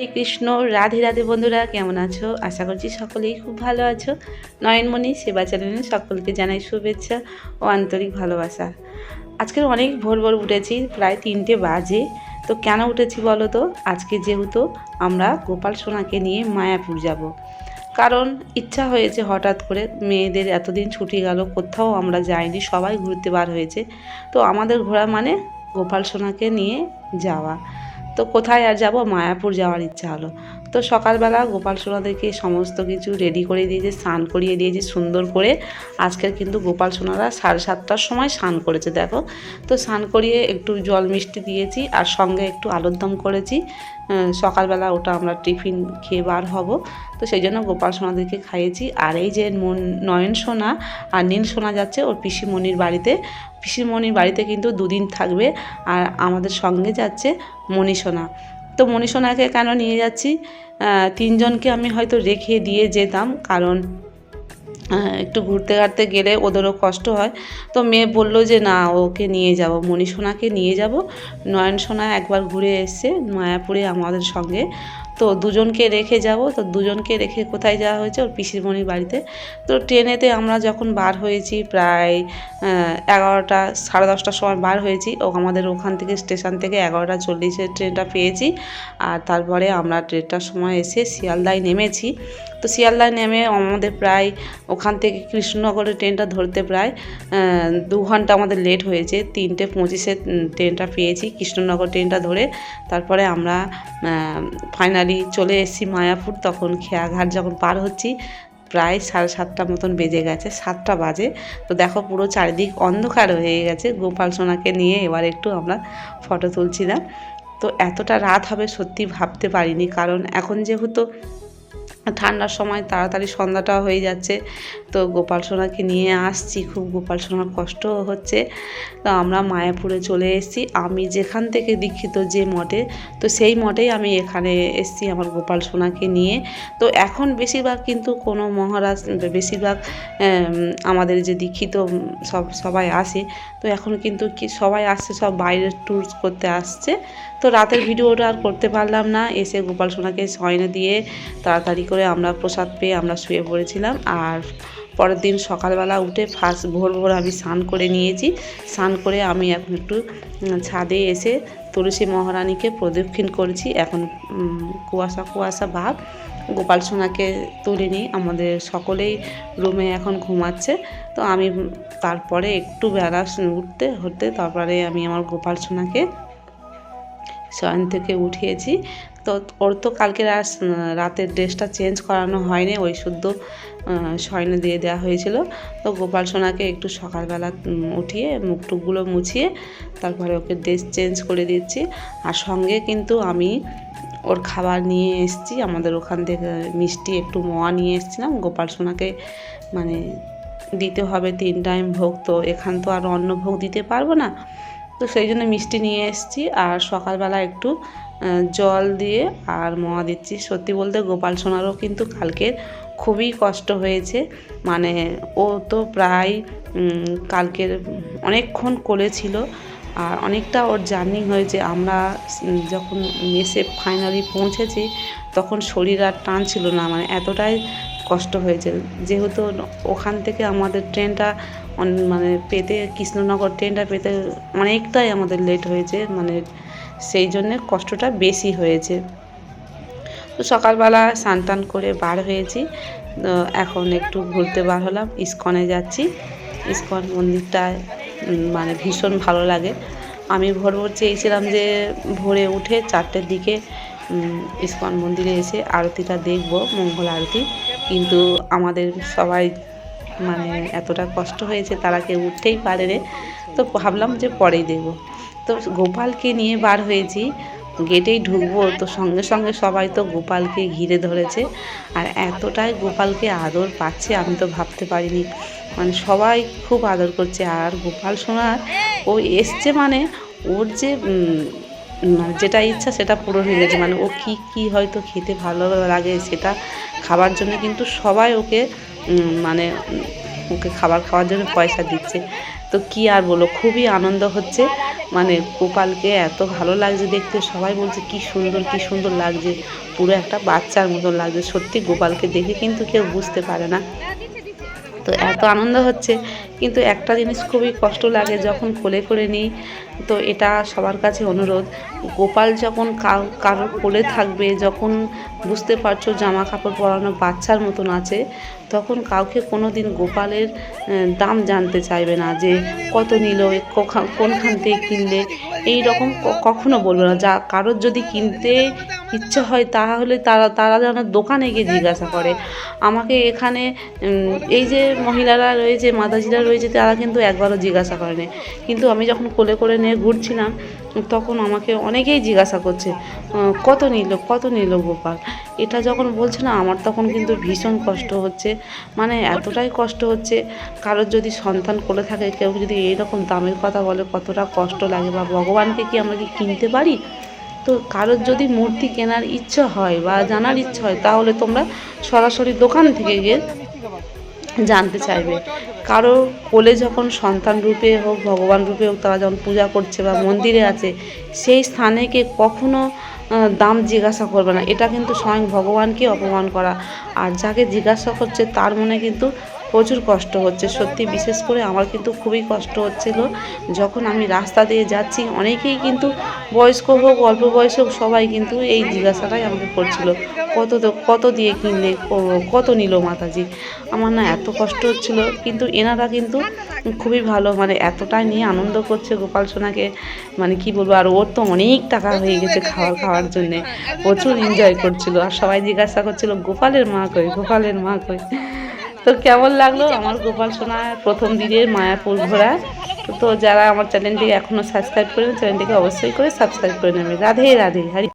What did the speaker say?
হরে কৃষ্ণ, রাধে রাধে বন্ধুরা, কেমন আছো? আশা করছি সকলেই খুব ভালো আছো। নয়নমণি সেবা চ্যানেলে সকলকে জানাই শুভেচ্ছা ও আন্তরিক ভালোবাসা। আজকের অনেক ভোর ভোর উঠেছি, প্রায় তিনটে বাজে। তো কেন উঠেছি বলো তো? আজকে যেহেতু আমরা গোপাল সোনাকে নিয়ে মায়াপুর যাব। কারণ ইচ্ছা হয়েছে হঠাৎ করে মেয়েদের এতদিন ছুটি গেল, কোথাও আমরা যাইনি, সবাই ঘুরতে বার হয়েছে। তো আমাদের ঘোরা মানে গোপাল সোনাকে নিয়ে যাওয়া। তো কোথায় আর যাব? মায়াপুর যাওয়ার ইচ্ছা হলো। তো সকালবেলা গোপাল সোনাদেরকে সমস্ত কিছু রেডি করে দিয়েছে, স্নান করিয়ে দিয়েছে, সুন্দর করে। আজকের কিন্তু গোপাল সোনারা সাড়ে সাতটার সময় স্নান করেছে, দেখো। তো স্নান করিয়ে একটু জল মিষ্টি দিয়েছি আর সঙ্গে একটু আলুর দম করেছি। সকালবেলা ওটা আমরা টিফিন খেয়ে বার হব। তো সেই জন্য গোপাল সোনাদেরকে খাইয়েছি। আর এই যে নয়ন সোনা আর নীল সোনা যাচ্ছে ওর পিসিমণির বাড়িতে। পিসিমণির বাড়িতে কিন্তু দুদিন থাকবে। আর আমাদের সঙ্গে যাচ্ছে মণিসোনা তো মনীষণাকে কেন নিয়ে যাচ্ছি? তিনজনকে আমি হয়তো রেখে দিয়ে যেতাম, কারণ একটু ঘুরতে ঘাটতে গেলে ওদেরও কষ্ট হয়। তো মেয়ে বলল যে, না, ওকে নিয়ে যাব মণিসোনাকে নিয়ে যাব। নয়নসোনা একবার ঘুরে এসছে মায়াপুরে আমাদের সঙ্গে তো দুজনকে রেখে যাব। তো দুজনকে রেখে কোথায় যাওয়া হয়েছে? ওর পিসির মনির বাড়িতে। তো ট্রেনেতে আমরা যখন বার হয়েছি প্রায় এগারোটা, সাড়ে দশটার সময় বার হয়েছি। ও আমাদের ওখান থেকে স্টেশন থেকে এগারোটা চল্লিশে ট্রেনটা পেয়েছি। আর তারপরে আমরা ট্রেনটার সময় এসে শিয়ালদায় নেমেছি। তো শিয়ালদায় নেমে আমাদের প্রায় ওখান থেকে কৃষ্ণনগরের ট্রেনটা ধরতে প্রায় দু ঘণ্টা আমাদের লেট হয়েছে। তিনটে পঁচিশে ট্রেনটা পেয়েছি কৃষ্ণনগর ট্রেনটা ধরে। তারপরে আমরা ফাইনালি চলে এসেছি মায়াপুর। তখন খেয়াঘাট যখন পার হচ্ছি, প্রায় সাড়ে সাতটা মতন বেজে গেছে, সাতটা বাজে। তো দেখো পুরো চারিদিক অন্ধকার হয়ে গেছে। গোপাল সোনাকে নিয়ে এবার একটু আমরা ফটো তুলছিলাম। তো এতটা রাত হবে সত্যি ভাবতে পারিনি, কারণ এখন যেহেতু ঠান্ডার সময় তাড়াতাড়ি সন্ধ্যাটা হয়ে যাচ্ছে। তো গোপাল সোনাকে নিয়ে আসছি, খুব গোপাল সোনার কষ্টও হচ্ছে। তো আমরা মায়াপুরে চলে এসেছি। আমি যেখান থেকে দীক্ষিত যে মঠে, তো সেই মঠেই আমি এখানে এসেছি আমার গোপাল সোনাকে নিয়ে। তো এখন বেশিরভাগ কিন্তু কোনো মহারাজ, বেশিরভাগ আমাদের যে দীক্ষিত সব, সবাই আসে। তো এখন কিন্তু কি, সবাই আসছে, সব বাইরের ট্যুর করতে আসছে। তো রাতের ভিডিওটা আর করতে পারলাম না। এসে গোপাল সোনাকে শয়নে দিয়ে তাড়াতাড়ি করে আমরা প্রসাদ পেয়ে আমরা শুয়ে পড়েছিলাম। আর পরের দিন সকালবেলা উঠে ফার্স্ট ভোর ভোর আমি স্নান করে নিয়েছি। স্নান করে আমি এখন একটু ছাদে এসে তুলসী মহারানীকে প্রদক্ষিণ করেছি। এখন কুয়াশা কুয়াশা ভাব। গোপাল সোনাকে তুলে নিই আমাদের সকলেই রুমে এখন ঘুমাচ্ছে। তো আমি তারপরে একটু বেলা উঠতে হতে তারপরে আমি আমার গোপাল সোনাকে শয়ন থেকে উঠিয়েছি। তো ওর তো কালকে রাত রাতের ড্রেসটা চেঞ্জ করানো হয়নি, ওই শুদ্ধ শয়নে দিয়ে দেওয়া হয়েছিল। তো গোপাল সোনাকে একটু সকালবেলা উঠিয়ে মুখ টুকগুলো মুছিয়ে তারপরে ওকে ড্রেস চেঞ্জ করে দিচ্ছি। আর সঙ্গে কিন্তু আমি ওর খাবার নিয়ে এসেছি, আমাদের ওখান থেকে মিষ্টি একটু মোয়া নিয়ে এসেছিলাম। গোপাল সোনাকে মানে দিতে হবে তিন টাইম ভোগ, তো এখান তো আর অন্য ভোগ দিতে পারব না। তো সেই জন্য মিষ্টি নিয়ে এসেছি। আর সকালবেলা একটু জল দিয়ে আর মোয়া দিচ্ছি। সত্যি বলতে গোপাল সোনারও কিন্তু কালকে খুবই কষ্ট হয়েছে। মানে ও তো প্রায় কালকের অনেকক্ষণ কোলে ছিল। আর অনেকটা ওর জার্নি হয়েছে। আমরা যখন মেসে ফাইনালি পৌঁছেছি, তখন শরীর আর টান ছিল না। মানে এতটাই কষ্ট হয়েছে। যেহেতু ওখান থেকে আমাদের ট্রেনটা মানে পেতে, কৃষ্ণনগর ট্রেনটা পেতে অনেকটাই আমাদের লেট হয়েছে। মানে সেই জন্যে কষ্টটা বেশি হয়েছে। তো সকালবেলা স্নান করে বার হয়েছি। এখন একটু ঘুরতে বার হলাম, ইস্কনে যাচ্ছি। ইস্কন মন্দিরটা মানে ভীষণ ভালো লাগে। আমি ভোর ভোর চেয়েছিলাম যে ভোরে উঠে চারটের দিকে ইস্কন মন্দিরে এসে আরতিটা দেখব, মঙ্গল আরতি। কিন্তু আমাদের সবাই মানে এতটা কষ্ট হয়েছে তারা কেউ উঠতেই পারে রে তো ভাবলাম যে পরেই দেব। তো গোপালকে নিয়ে বার হয়েছি। গেটেই ঢুকবো তো সঙ্গে সঙ্গে সবাই তো গোপালকে ঘিরে ধরেছে। আর এতটাই গোপালকে আদর পাচ্ছে আমি তো ভাবতে পারিনি। মানে সবাই খুব আদর করছে। আর গোপাল সোনার ও এসছে মানে ওর যে মানে যেটা ইচ্ছা সেটা পূরণ হয়ে গেছে। মানে ও কি কি হয়তো খেতে ভালো লাগে সেটা খাবার জন্য কিন্তু সবাই ওকে মানে ওকে খাবার খাওয়ার জন্য পয়সা দিচ্ছে। তো কি আর বলো খুবই আনন্দ হচ্ছে। মানে গোপালকে এত ভালো লাগছে দেখতে, সবাই বলছে কি সুন্দর কি সুন্দর লাগছে। পুরো একটা বাচ্চার মতন লাগছে। সত্যি গোপালকে দেখে কিন্তু কেউ বুঝতে পারে না। তো এত আনন্দ হচ্ছে। কিন্তু একটা জিনিস খুবই কষ্ট লাগে যখন কোলে করে নিই, তো এটা সবার কাছে অনুরোধ। গোপাল যখন কারোর কোলে থাকবে, যখন বুঝতে পারছ জামা কাপড় পরানো বাচ্চার মতন আছে, তখন কাউকে কোনো দিন গোপালের দাম জানতে চাইবে না যে কত নিল কোনখান থেকে কিনলে। এই রকম কখনো বলবে না। যা, কারোর যদি কিনতে ইচ্ছে হয় তাহলে তারা তারা যেন দোকানে গিয়ে জিজ্ঞাসা করে। আমাকে এখানে এই যে মহিলারা রয়েছে, মাতাজিরা রয়েছে, তারা কিন্তু একবারও জিজ্ঞাসা করেনি। কিন্তু আমি যখন কোলে করে নিয়ে ঘুরছিলাম, তখন আমাকে অনেকেই জিজ্ঞাসা করছে কত নিল কত নিল গোপাল? এটা যখন বলছে না, আমার তখন কিন্তু ভীষণ কষ্ট হচ্ছে। মানে এতটাই কষ্ট হচ্ছে, কারোর যদি সন্তান কোলে থাকে, কেউ যদি এইরকম দামের কথা বলে, কতটা কষ্ট লাগে বা ভগবানকে কি আমরা কি কিনতে পারি? তো কারোর যদি মূর্তি কেনার ইচ্ছা হয় বা জানার ইচ্ছা হয়, তাহলে তোমরা সরাসরি দোকান থেকে গিয়ে জানতে চাইবে। কারও কোলে যখন সন্তান রূপে হোক, ভগবান রূপে হোক, তারা যখন পূজা করছে বা মন্দিরে আছে, সেই স্থানে কে কখনো দাম জিজ্ঞাসা করবে না। এটা কিন্তু স্বয়ং ভগবানকে অপমান করা। আর যাকে জিজ্ঞাসা করছে, তার মনে কিন্তু প্রচুর কষ্ট হচ্ছে, সত্যি বিশেষ করে আমার কিন্তু খুবই কষ্ট হচ্ছিল। যখন আমি রাস্তা দিয়ে যাচ্ছি, অনেকেই কিন্তু বয়স্ক হোক, অল্প বয়স হোক, সবাই কিন্তু এই জিজ্ঞাসাটাই আমাকে করছিল। কত কত দিয়ে কিনলে কত নিল মাতাজি? আমার না এত কষ্ট হচ্ছিল, কিন্তু এনারা কিন্তু খুবই ভালো মানে এতটাই নিয়ে আনন্দ করছে গোপাল সোনাকে। মানে কি বলব, আর ওর তো অনেক টাকা হয়ে গেছে খাওয়ার খাওয়ার জন্যে। প্রচুর এনজয় করছিল। আর সবাই জিজ্ঞাসা করছিল, গোপালের মা কই? গোপালের মা কই? তো কেমন লাগল? আমার গোপাল সোনা প্রথম দিনের মায়াপুর ঘোরা তো যারা আমার চ্যানেলটি এখনও সাবস্ক্রাইব করেন, চ্যানেলটিকে অবশ্যই করে সাবস্ক্রাইব করে নেবে। রাধে রাধে, হরি।